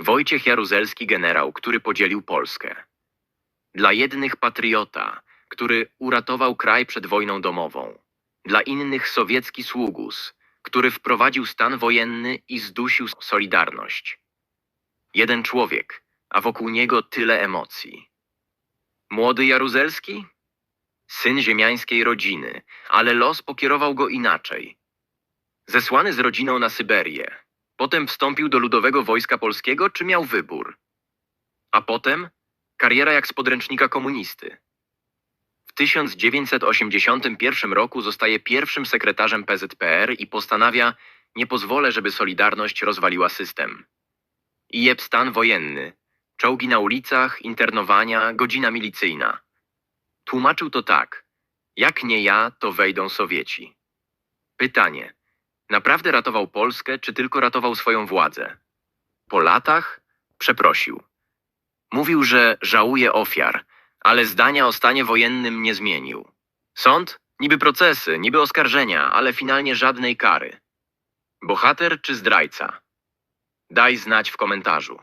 Wojciech Jaruzelski generał, który podzielił Polskę. Dla jednych patriota, który uratował kraj przed wojną domową. Dla innych sowiecki sługus, który wprowadził stan wojenny i zdusił solidarność. Jeden człowiek, a wokół niego tyle emocji. Młody Jaruzelski? Syn ziemiańskiej rodziny, ale los pokierował go inaczej. Zesłany z rodziną na Syberię, potem wstąpił do Ludowego Wojska Polskiego, czy miał wybór? A potem kariera jak z podręcznika komunisty. W 1981 roku zostaje pierwszym sekretarzem PZPR i postanawia, nie pozwolę, żeby Solidarność rozwaliła system. I jeb stan wojenny, czołgi na ulicach, internowania, godzina milicyjna. Tłumaczył to tak, jak nie ja, to wejdą Sowieci. Pytanie, naprawdę ratował Polskę, czy tylko ratował swoją władzę? Po latach przeprosił. Mówił, że żałuje ofiar, ale zdania o stanie wojennym nie zmienił. Sąd? Niby procesy, niby oskarżenia, ale finalnie żadnej kary. Bohater czy zdrajca? Daj znać w komentarzu.